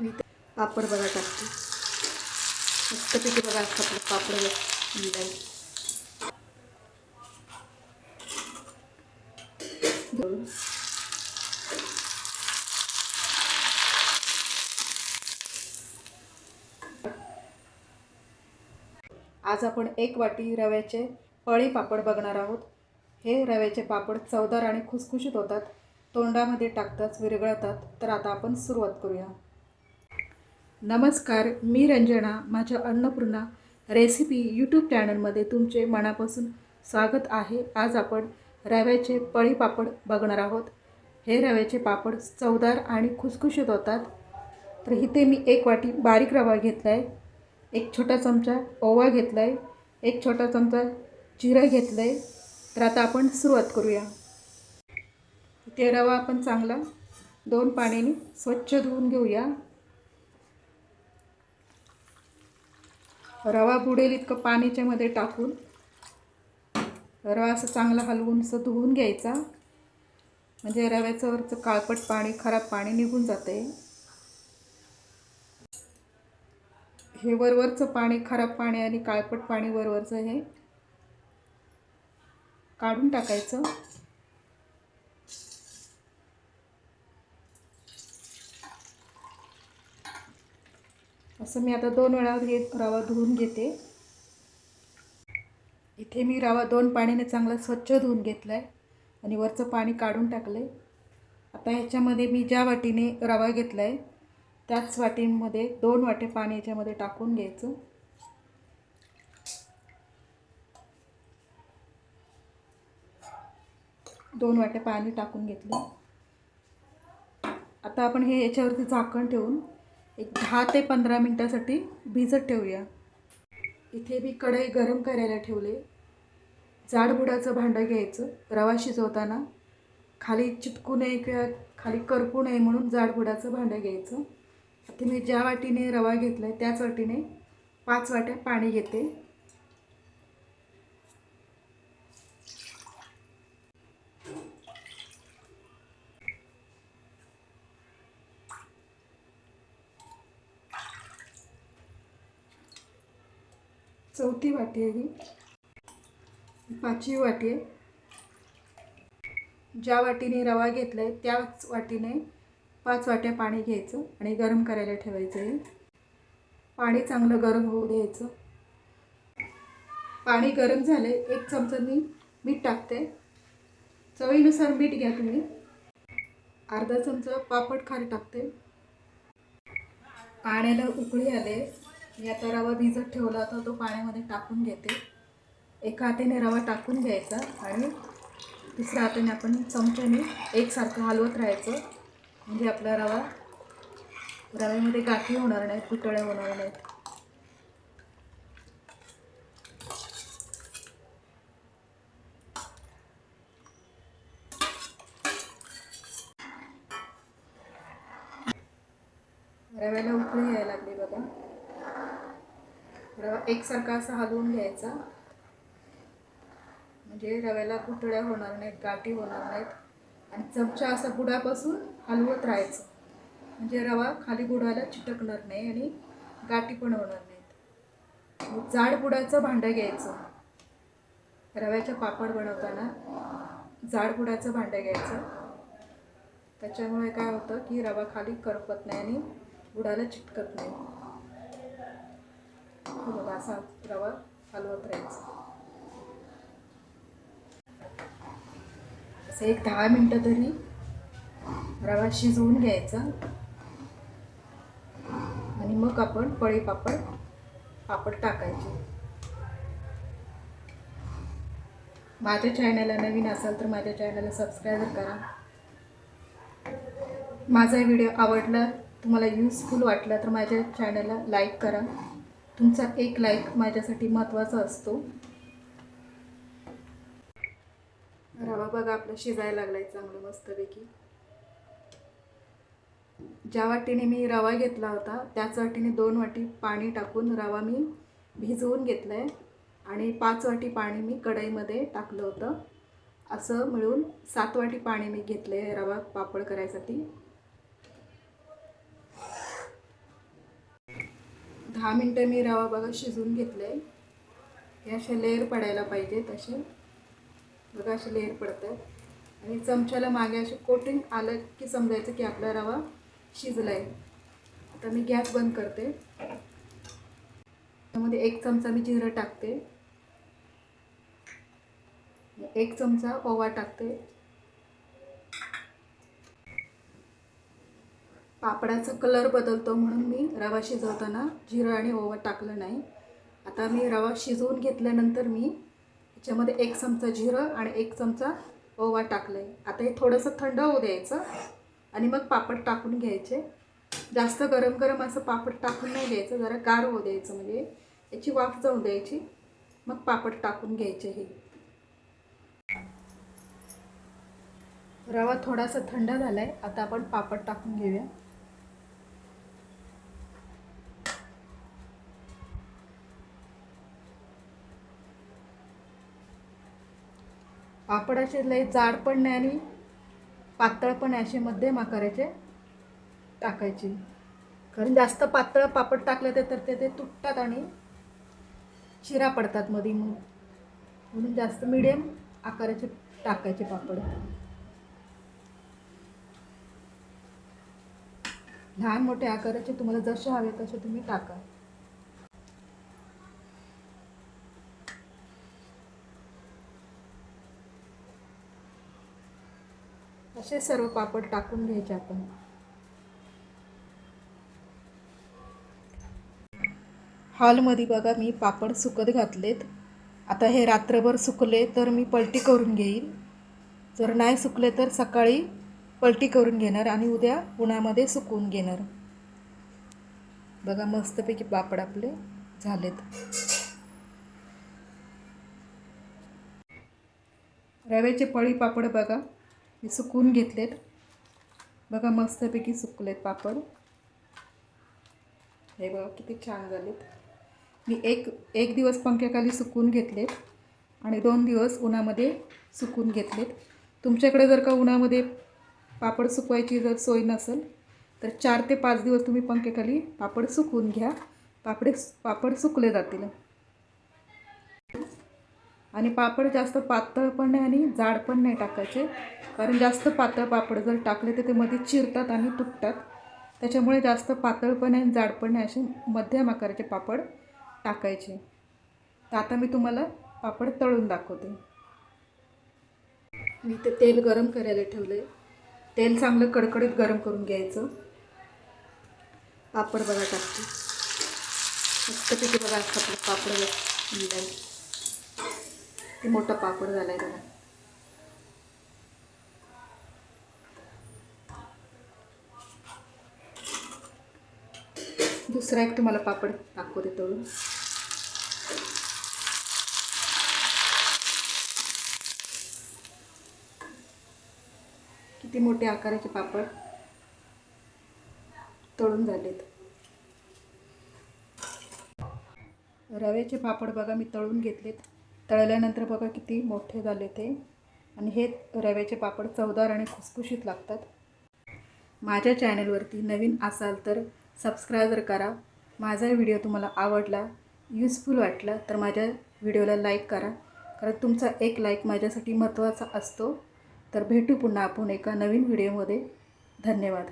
मी पापड बघा टाकते. मस्तपैकी बघा आपलं पापड आणलंय. आज आपण एक वाटी रव्याचे पळी पापड बघणार आहोत. हे रव्याचे पापड चवदार आणि खुसखुशीत होतात. तोंडामध्ये टाकताच विरघळतात. तर आता आपण सुरुवात करूया. नमस्कार मी रंजना माझ्या अन्नपूर्णा रेसिपी यूट्यूब चॅनलमध्ये तुमचे मनापासून स्वागत आहे. आज आपण रव्याचे पळी पापड बघणार आहोत. हे रव्याचे पापड चवदार आणि खुसखुशीत होतात. तर इथे मी एक वाटी बारीक रवा घेतला आहे एक छोटा चमचा ओवा घेतला आहे एक छोटा चमचा जिरं घेतलं आहे तर आता आपण सुरुवात करूया. ते रवा आपण चांगला दोन पाण्याने स्वच्छ धुवून घेऊया. रवा बुडेल इतकं पाण्याच्यामध्ये टाकून. रवा असं चांगला हलवून असं धुवून घ्यायचा. म्हणजे रव्याचं वरचं काळपट पाणी खराब पाणी निघून जाते. हे वरवरचं पाणी खराब पाणी आणि काळपट पाणी वरवरचं हे काढून टाकायचं. असं मी आता दोन वेळा हे रवा धुवून घेते. इथे मी रवा दोन पाण्याने चांगला स्वच्छ धुवून घेतला आहे आणि वरचं पाणी काढून टाकलं आहे आता ह्याच्यामध्ये मी ज्या वाटीने रवा घेतला आहे त्याच वाटीमध्ये दोन वाटे पाणी याच्यामध्ये टाकून घ्यायचं. दोन वाटे पाणी टाकून घेतलं. आता आपण हे याच्यावरती झाकण ठेवून एक दहा ते पंधरा मिनटासाठी भिजत ठेवूया. इथे मी कढई गरम करायला ठेवले. जाडबुडाचं भांडं घ्यायचं. रवा शिजवताना खाली चिटकू नये किंवा खाली करपू नये म्हणून जाडबुडाचं भांडं घ्यायचं. आता मी ज्या वाटीने रवा घेतला आहे त्याच वाटीने पाच वाट्या पाणी घेते. चौथी वाटी आहे ही. पाचवी वाटी आहे. ज्या वाटीने रवा घेतला आहे त्याच वाटीने पाच वाट्या पाणी घ्यायचं आणि गरम करायला ठेवायचं आहे पाणी चांगलं गरम होऊ द्यायचं. पाणी गरम झाले एक चमचा मी मीठ टाकते. चवीनुसार मीठ घ्या तुम्ही. अर्धा चमचा पापड खार टाकते. पाण्याला उकळी आले. मी आता रवा भिजत ठेवला होता तो पाण्यामध्ये टाकून घेते. एका हाताने रवा टाकून घ्यायचा आणि दुसऱ्या हाताने आपण चमच्याने एकसारखं हलवत राहायचं. म्हणजे आपला रवा रव्यामध्ये गाठी होणार नाहीत पुतळ्या होणार नाहीत. रव्याला उकळी रवा एकसारखा असा हलवून घ्यायचा. म्हणजे रव्याला गुठळ्या होणार नाहीत गाठी होणार नाहीत. आणि चमचा असा बुडापासून हलवत राहायचं. म्हणजे रवा खाली बुडाला चिटकणार नाही आणि गाठी पण होणार नाहीत. जाड बुडाचं भांडं घ्यायचं. रव्याच्या पापड बनवताना जाड बुडाचं भांडं घ्यायचं. त्याच्यामुळे काय होतं की रवा खाली करपत नाही आणि बुडाला चिटकत नाही. हो, बघा असा रवा हलवत राहायचा. असं एक दहा मिनटं तरी रवा शिजवून घ्यायचा. आणि मग आपण पळी पापड पापड टाकायचे. माझ्या चॅनलला नवीन असाल तर माझ्या चॅनलला सबस्क्राईब करा. माझा व्हिडिओ आवडला तुम्हाला युजफुल वाटला तर माझ्या चॅनलला लाईक करा. तुमचा एक लाईक माझ्यासाठी महत्त्वाचा असतो. रवा बघा आपलं शिजायला लागलाय चांगलं मस्तपैकी. ज्या वाटीने मी रवा घेतला होता त्याच वाटीने दोन वाटी पाणी टाकून रवा मी भिजवून घेतला आहे आणि पाच वाटी पाणी मी कढईमध्ये टाकलं होतं. असं मिळून सात वाटी पाणी मी घेतलं आहे रवा पापड करायसाठी. दहा मिनटं मी रवा बघा शिजवून घेतलं आहे हे असे लेअर पडायला पाहिजेत असे बघा असे लेअर पडतात. आणि चमच्याला मागे असे कोटिंग आलं की समजायचं की आपला रवा शिजला आहे आता मी गॅस बंद करते. त्यामध्ये एक चमचा मी जिरं टाकते. एक चमचा ओवा टाकते. पापडाचा कलर बदलतो म्हणून मी रवा शिजवताना जिरं आणि ओवा टाकलं नाही. आता मी रवा शिजवून घेतल्यानंतर मी याच्यामध्ये एक चमचा जिरं आणि एक चमचा ओवा टाकलं आहे आता हे थोडंसं थंड होऊ द्यायचं आणि मग पापड टाकून घ्यायचे. जास्त गरम गरम असं पापड टाकून नाही द्यायचं जरा गार होऊ द्यायचं म्हणजे याची वाफ जाऊ द्यायची. मग पापड टाकून घ्यायचे हे. रवा थोडासा थंड झाला आहे आता आपण पापड टाकून घेऊया. पापड असे लय जाड पण नाही आणि पातळ पण असे मध्यम आकाराचे टाकायचे. कारण जास्त पातळ पापड टाकलं ते तर ते ते तुटतात आणि चिरा पडतात मध्ये मग. म्हणून जास्त मिडियम आकाराचे टाकायचे पापड. लहान मोठ्या आकाराचे तुम्हाला जसे हवे तसे तुम्ही टाका. असे सर्व पापड टाकून घ्यायचे आपण. हॉलमध्ये बघा मी पापड सुकत घातलेत. आता हे रात्रभर सुकले तर मी पलटी करून घेईल. जर नाही सुकले तर सकाळी पलटी करून घेणार आणि उद्या उन्हामध्ये सुकवून घेणार. बघा मस्तपैकी पापड आपले झालेत. रव्याचे पळी पापड बघा. मी सुकून घेतलेत. बघा मस्तपैकी सुकलेत पापड. हे बघा किती छान झालेत. मी एक एक दिवस पंख्याखाली सुकून घेतलेत आणि दोन दिवस उन्हामध्ये सुकून घेतलेत. तुमच्याकडे जर का उन्हामध्ये पापड सुकवायची जर सोय नसेल तर चार ते पाच दिवस तुम्ही पंख्याखाली पापड सुकवून घ्या. पापडे पापड सुकले जातील. आणि पापड जास्त पातळ पण नाही आणि जाड पण नाही टाकायचे. कारण जास्त पातळ पापड जर टाकले तर ते मध्ये चिरतात आणि तुटतात. त्याच्यामुळे जास्त पातळ पण नाही आणि जाड पण नाही असे मध्यम आकाराचे पापड टाकायचे. तर आता मी तुम्हाला पापड तळून दाखवते. मी ते तेल गरम करायला ठेवले तेल चांगलं कडकडीत गरम करून घ्यायचं. पापड बघा टाकते. फक्त मस्तपैकी बघा असं आपलं पापड किती मोठा पापड झाला आहे त्याला. दुसरा एक तुम्हाला पापड दाखवते तळून. किती मोठे आकाराचे पापड तळून झालेत. रव्याचे पापड बघा मी तळून घेतलेत. तळल्यानंतर बघा किती मोठे झाले ते. आणि हे रव्याचे पापड चवदार आणि खुसखुशीत लागतात. माझ्या चॅनलवरती नवीन असाल तर सबस्क्रायबर करा. माझा व्हिडिओ तुम्हाला आवडला युजफुल वाटला तर माझ्या व्हिडिओला लाईक करा. कारण तुमचा एक लाईक माझ्यासाठी महत्त्वाचा असतो. तर भेटू पुन्हा आपण एका नवीन व्हिडिओमध्ये. धन्यवाद.